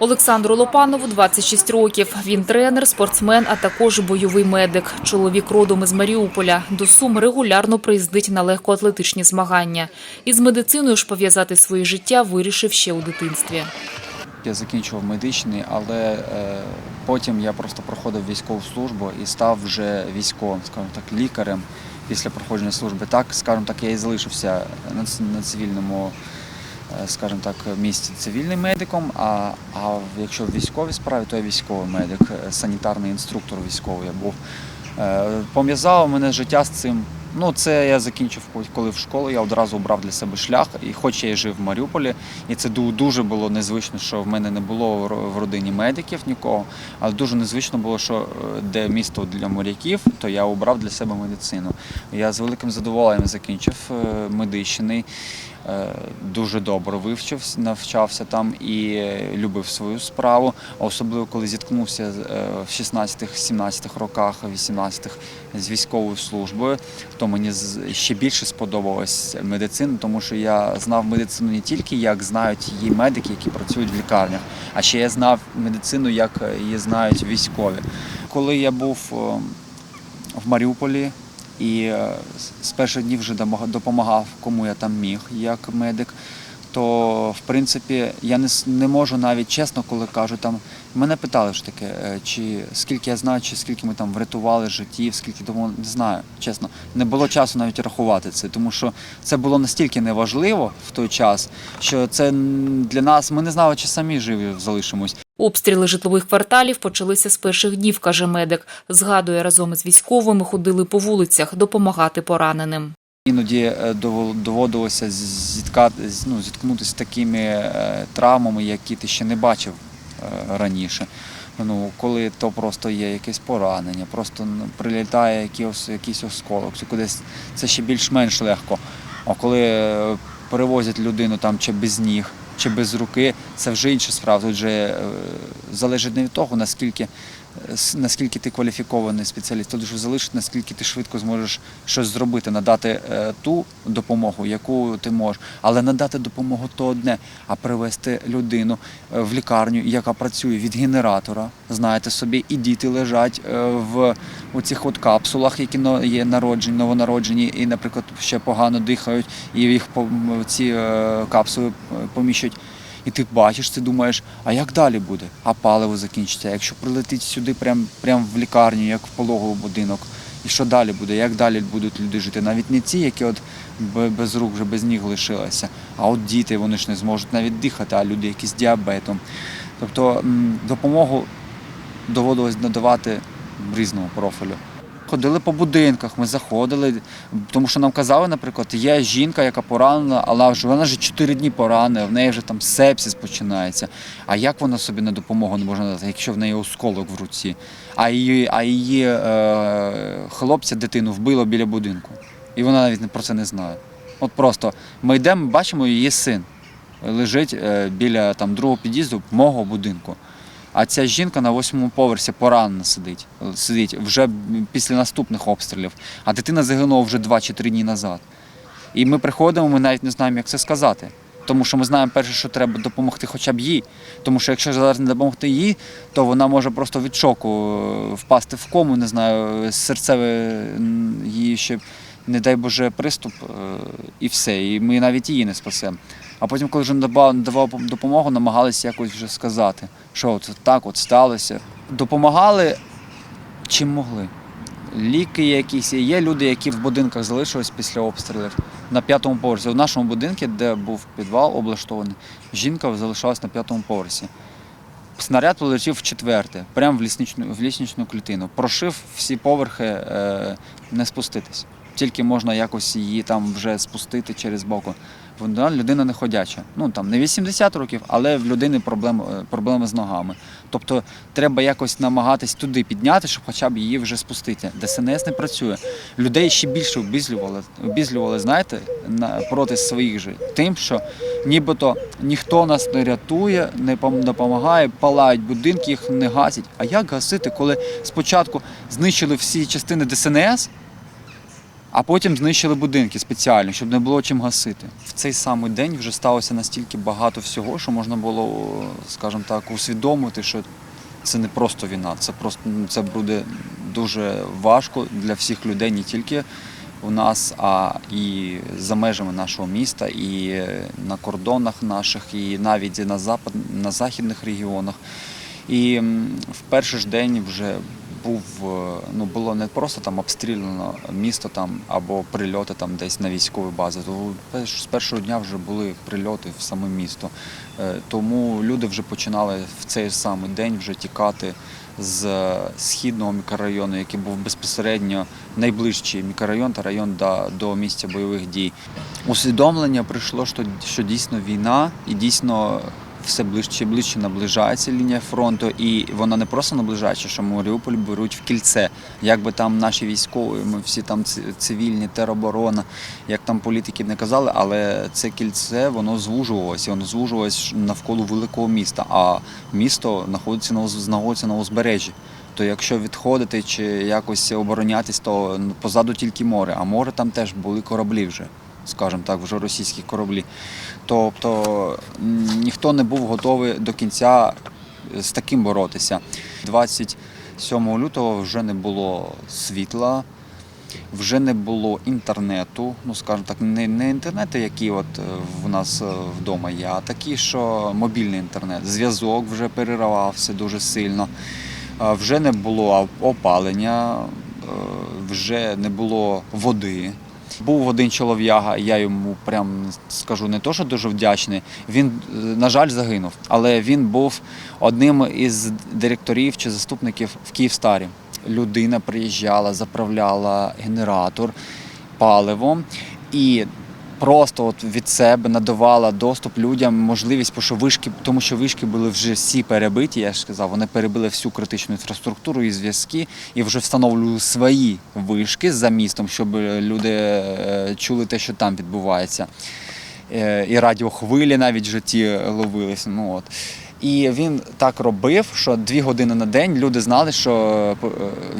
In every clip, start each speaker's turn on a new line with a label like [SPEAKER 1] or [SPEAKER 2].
[SPEAKER 1] Олександру Лопанову 26 років. Він тренер, спортсмен, а також бойовий медик. Чоловік родом із Маріуполя. До Сум регулярно приїздить на легкоатлетичні змагання. Із медициною ж пов'язати своє життя вирішив ще у дитинстві.
[SPEAKER 2] Я закінчував медичний, але е, потім я просто проходив військову службу і став вже військовим, скажімо так, лікарем після проходження служби. Так, скажімо так, я і залишився на, цивільному, скажімо так, місці цивільним медиком. А, а якщо в військовій справі, то я військовий медик, е, санітарний інструктор військовий я був. Е, Пов'язало мене життя з цим. Ну, це я закінчив, коли в школу я одразу обрав для себе шлях. І хоч я і жив в Маріуполі, і це дуже було незвично, що в мене не було в родині медиків нікого. Але дуже незвично було, що е, де місто для моряків, то я обрав для себе медицину. Я з великим задоволенням закінчив е, медичний. Е, Дуже добре вивчився, навчався там і любив свою справу. Особливо коли зіткнувся е, в 16-17 роках, 18-х з військовою службою, то мені ще більше сподобалась медицина, тому що я знав медицину не тільки як знають її медики, які працюють в лікарнях, а ще я знав медицину, як її знають військові. Коли я був е, в Маріуполі і е, з- перших днів вже допомагав, кому я там міг, як медик. То в принципі я не, не можу навіть чесно, коли кажу там. Мене питали ж таке, е, чи скільки я знаю, чи скільки ми там врятували життів, скільки тому не знаю. Чесно, не було часу навіть рахувати це, тому що це було настільки неважливо в той час, що це для нас ми не знали, чи самі живі залишимось.
[SPEAKER 1] Обстріли житлових кварталів почалися з перших днів, каже медик. Згадує, разом із військовими ходили по вулицях допомагати пораненим.
[SPEAKER 2] Іноді е, доводилося зіткати, ну, зіткнутися з такими е, травмами, які ти ще не бачив е, раніше. Ну, коли то просто є якесь поранення, просто прилітає якийсь, якийсь осколок, кудись це ще більш-менш легко. А коли перевозять людину там чи без ніг, чи без руки, це вже інша справа. Тут вже е, залежить не від того, наскільки, наскільки ти кваліфікований спеціаліст, тут вже залежить, наскільки ти швидко зможеш щось зробити, надати е, ту допомогу, яку ти можеш. Але надати допомогу то одне, а привезти людину е, в лікарню, яка працює від генератора, знаєте собі, і діти лежать е, в оцих от капсулах, які є народжені, новонароджені, і, наприклад, ще погано дихають, і їх ці капсули поміщують. І ти бачиш, ти думаєш, а як далі буде? А паливо закінчиться. Якщо прилетить сюди, прям, прям в лікарню, як в пологовий будинок, і що далі буде? Як далі будуть люди жити? Навіть не ці, які от без рук, вже без ніг лишилися, а от діти вони ж не зможуть навіть дихати, а люди які з діабетом. Тобто допомогу доводилось надавати різного профілю. Ходили по будинках, ми заходили, тому що нам казали, наприклад, є жінка, яка поранена, але вже вона вже 4 дні поранена, в неї вже там сепсис починається. А як вона собі на допомогу не може надати, якщо в неї осколок в руці? А її, а її е, хлопця дитину вбило біля будинку. І вона навіть про це не знає. От просто ми йдемо, бачимо, її син лежить е, біля там, другого під'їзду мого будинку. А ця жінка на восьмому поверсі поранена сидить, сидить вже після наступних обстрілів. А дитина загинула вже два чи три дні назад. І ми приходимо, ми навіть не знаємо, як це сказати. Тому що ми знаємо перше, що треба допомогти хоча б їй. Тому що якщо зараз не допомогти їй, то вона може просто від шоку е, впасти в кому, не знаю, серцеве її ще, не дай Боже, приступ, е, і все. І ми навіть її не спасемо. А потім, коли вже надавав, допомогу, намагалися якось вже сказати, що от так от сталося. Допомагали чим могли. Ліки якісь є. Люди, які в будинках залишились після обстрілів на п'ятому поверсі. У нашому будинку, де був підвал облаштований, жінка залишалась на п'ятому поверсі. Снаряд полетів в четверте, прямо в лісничну, в лісничну клітину. Прошив всі поверхи е, не спуститись. Тільки можна якось її там вже спустити через боку. Вона людина не ходяча. Ну там не 80 років, але в людини проблеми, проблеми з ногами. Тобто треба якось намагатись туди підняти, щоб хоча б її вже спустити. ДСНС не працює. Людей ще більше обізлювали, обізлювали знаєте, на, проти своїх же. Тим, що нібито ніхто нас не рятує, не пом- допомагає, палають будинки, їх не гасять. А як гасити, коли спочатку знищили всі частини ДСНС? А потім знищили будинки спеціально, щоб не було чим гасити. В цей самий день вже сталося настільки багато всього, що можна було, скажімо так, усвідомити, що це не просто війна, це просто ну, це буде дуже важко для всіх людей, не тільки у нас, а і за межами нашого міста, і на кордонах наших, і навіть на запад, на західних регіонах. І в перший ж день вже був е, ну було не просто там обстріляно місто там або прильоти там десь на військові бази. То з першого дня вже були прильоти в саме місто. Е, Тому люди вже починали в цей самий день вже тікати з е, східного мікрорайону, який був безпосередньо найближчий мікрорайон та район до, до місця бойових дій. Усвідомлення прийшло, що, що дійсно війна і дійсно все ближче і ближче наближається лінія фронту, і вона не просто наближається, що Маріуполь беруть в кільце. Як би там наші військові, ми всі там цивільні, тероборона, як там політики не казали, але це кільце воно звужувалося, воно звужувалося навколо великого міста. А місто знаходиться на знаходиться на узбережжі. То якщо відходити чи якось оборонятись, то позаду тільки море, а море там теж були кораблі вже, скажімо так, вже російські кораблі. Тобто ніхто не був готовий до кінця з таким боротися. 27 лютого вже не було світла, вже не було інтернету. Ну, скажімо так, не, не інтернету, які от е, в нас е, вдома є, а такі, що мобільний інтернет. Зв'язок вже переривався дуже сильно. Вже не було опалення, е, вже не було води. Був один чолов'яга, я йому прям скажу не то, що дуже вдячний. Він, е, на жаль, загинув, але він був одним із директорів чи заступників в Київстарі. Людина приїжджала, заправляла генератор паливом і просто от від себе надавала доступ людям, можливість, що вишки, тому що вишки були вже всі перебиті, я ж сказав, вони перебили всю критичну інфраструктуру і зв'язки, і вже встановлювали свої вишки за містом, щоб люди е, чули те, що там відбувається. Е, І радіохвилі навіть в житті ловились. Ну, от. І він так робив, що дві години на день люди знали, що е,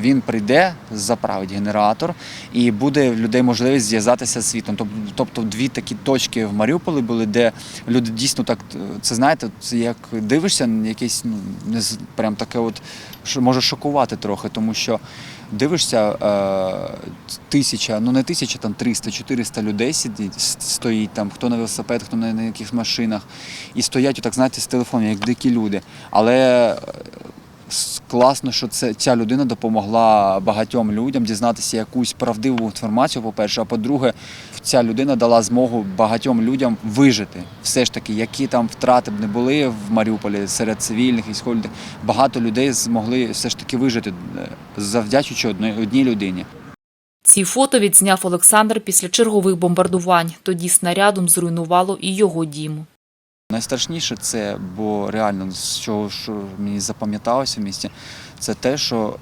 [SPEAKER 2] він прийде, заправить генератор, і буде в людей можливість зв'язатися з світом. Тобто дві такі точки в Маріуполі були, де люди дійсно так е, це знаєте, це як дивишся якесь ну не прям таке, от що може шокувати трохи, тому що дивишся е, тисяча, ну не тисяча, там 300-400 людей сидить, стоїть там, хто на велосипедах, хто на, якихось машинах, і стоять, отак, знаєте, з телефоном, як дикі люди. Але е, класно, що це ця людина допомогла багатьом людям дізнатися якусь правдиву інформацію, по-перше, а по-друге, ця людина дала змогу багатьом людям вижити. Все ж таки, які там втрати б не були в Маріуполі серед цивільних військових багато людей змогли все ж таки вижити, е, завдячуючи одній людині.
[SPEAKER 1] Ці фото відзняв Олександр після чергових бомбардувань. Тоді снарядом зруйнувало і його дім.
[SPEAKER 2] Найстрашніше це, бо реально з чого що мені запам'яталося в місті, це те, що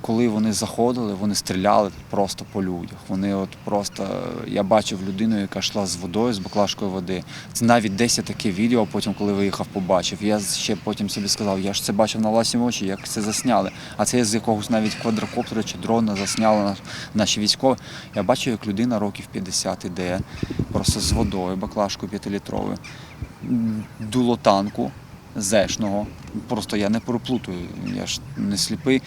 [SPEAKER 2] коли вони заходили, вони стріляли просто по людях. Вони от просто я бачив людину, яка йшла з водою, з баклажкою води. Це навіть десь я таке відео, потім, коли виїхав, побачив. Я ще потім собі сказав, я ж це бачив на власні очі, як це засняли. А це з якогось навіть квадрокоптера чи дрона засняли наш- наші військові. Я бачив, як людина років 50 іде, просто з водою, баклажкою п'ятилітровою дуло танку зешного. Просто я не переплутаю, я ж не сліпий.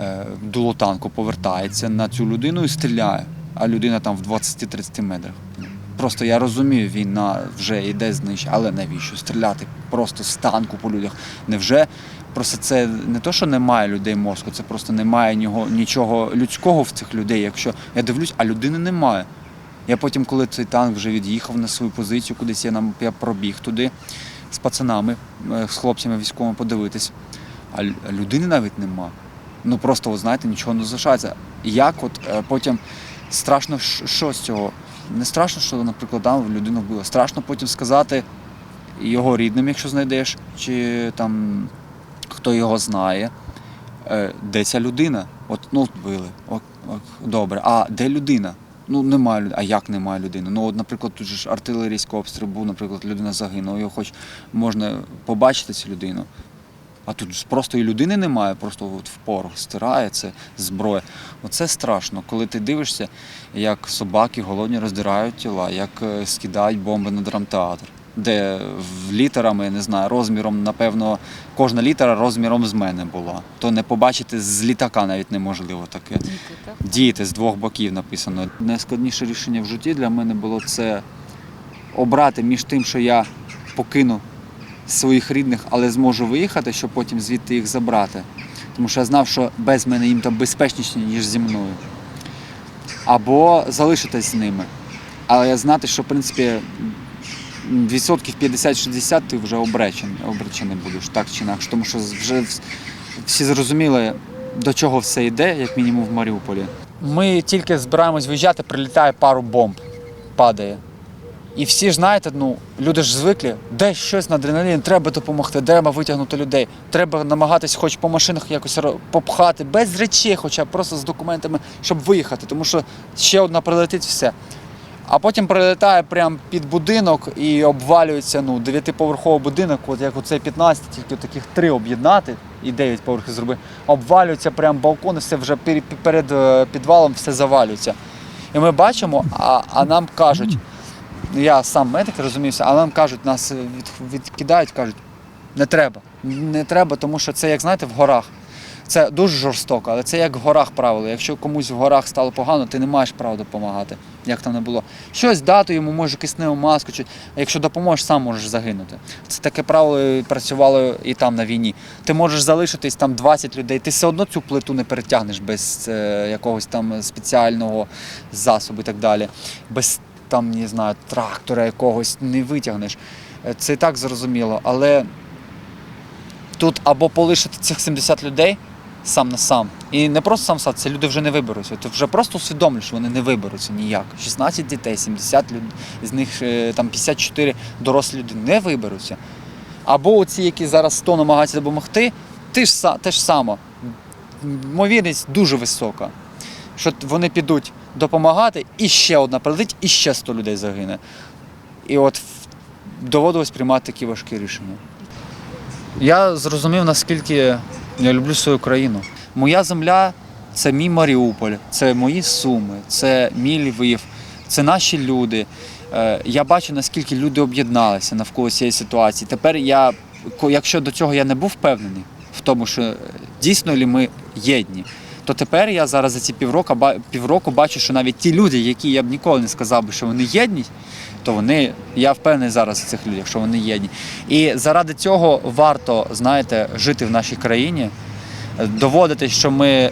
[SPEAKER 2] Е, Дуло танку повертається на цю людину і стріляє, а людина там в 20-30 метрах. Просто я розумію, війна вже йде знищення, але навіщо стріляти просто з танку по людях? Невже просто це не то, що немає людей мозку, це просто немає нього, нічого людського в цих людей. Якщо я дивлюсь, а людини немає. Я потім, коли цей танк вже від'їхав на свою позицію, кудись я нам я пробіг туди з пацанами, е, з хлопцями військовими подивитись, а людини навіть нема. Ну просто, от, знаєте, нічого не залишається. Як от е, потім страшно, що- з цього? Не страшно, що, наприклад, там людину вбили. Страшно потім сказати його рідним, якщо знайдеш, чи там хто його знає, е, де ця людина? От ну вбили. От, от, добре. А де людина? Ну немає людини. А як немає людини? Ну, от, наприклад, тут же ж артилерійський обстріл був, наприклад, людина загинула, його хоч можна побачити цю людину. А тут ж просто і людини немає, просто от в порох стирає це зброя. Оце страшно, коли ти дивишся, як собаки голодні роздирають тіла, як е, скидають бомби на драмтеатр, де літерами, я не знаю, розміром, напевно, кожна літера розміром з мене була. То не побачити з літака навіть неможливо таке. Діти з двох боків написано. Найскладніше рішення в житті для мене було це обрати між тим, що я покину своїх рідних, але зможу виїхати, щоб потім звідти їх забрати. Тому що я знав, що без мене їм там безпечніше, ніж зі мною. Або залишитись з ними. Але я знати, що в принципі відсотків 50-60 ти вже обречений, обречений будеш так чи інакше. Тому що вже всі зрозуміли, до чого все йде, як мінімум в Маріуполі. Ми тільки збираємось виїжджати, прилітає пару бомб, падає. І всі ж знаєте, ну люди ж звикли, де щось на адреналіні, треба допомогти, треба витягнути людей, треба намагатись хоч по машинах якось попхати, без речей, хоча б просто з документами, щоб виїхати, тому що ще одна прилетить все. А потім прилітає прямо під будинок і обвалюється ну, дев'ятиповерховий будинок, от як оцей 15, тільки таких три об'єднати і 9 поверхів зробити. Обвалюється прямо балкон, і все вже перед е, підвалом все завалюється. І ми бачимо, а, а нам кажуть, я сам медик розуміюся, але нам кажуть, нас від, відкидають, кажуть, не треба. Не треба, тому що це, як знаєте, в горах. Це дуже жорстоко, але це як в горах правило. Якщо комусь в горах стало погано, ти не маєш права допомагати, як там не було. Щось дати йому, може, кисневу маску, чи якщо допоможеш, сам можеш загинути. Це таке правило працювало і там на війні. Ти можеш залишитись там 20 людей, ти все одно цю плиту не перетягнеш без е, якогось там спеціального засобу і так далі. Без там, не знаю, трактора якогось не витягнеш. Е, Це і так зрозуміло. Але тут або полишити цих 70 людей сам на сам. І не просто сам сам, це люди вже не виберуться. Ти вже просто усвідомлюєш, що вони не виберуться ніяк. 16 дітей, 70 людей, з них е, там 54 дорослі люди не виберуться. Або оці, які зараз 100 намагаються допомогти, ти ж, те ж саме. Ймовірність дуже висока. Що вони підуть допомагати, і ще одна прилетить, і ще 100 людей загине. І от доводилось приймати такі важкі рішення. Я зрозумів, наскільки я люблю свою країну. Моя земля це мій Маріуполь, це мої Суми, це мій Львів, це наші люди. Е, Я бачу, наскільки люди об'єдналися навколо цієї ситуації. Тепер я, якщо до цього я не був впевнений в тому, що дійсно лі ми єдні, то тепер я зараз за ці півроку, півроку бачу, що навіть ті люди, які я б ніколи не сказав би, що вони єдні, то вони, я впевнений зараз в цих людях, що вони єдні. І заради цього варто, знаєте, жити в нашій країні, доводити, що ми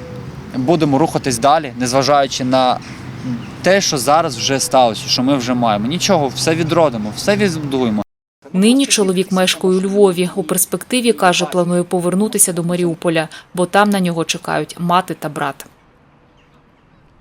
[SPEAKER 2] будемо рухатись далі, незважаючи на те, що зараз вже сталося, що ми вже маємо. Нічого, все відродимо, все відбудуємо.
[SPEAKER 1] Нині чоловік мешкає у Львові. У перспективі каже, планує повернутися до Маріуполя, бо там на нього чекають мати та брат.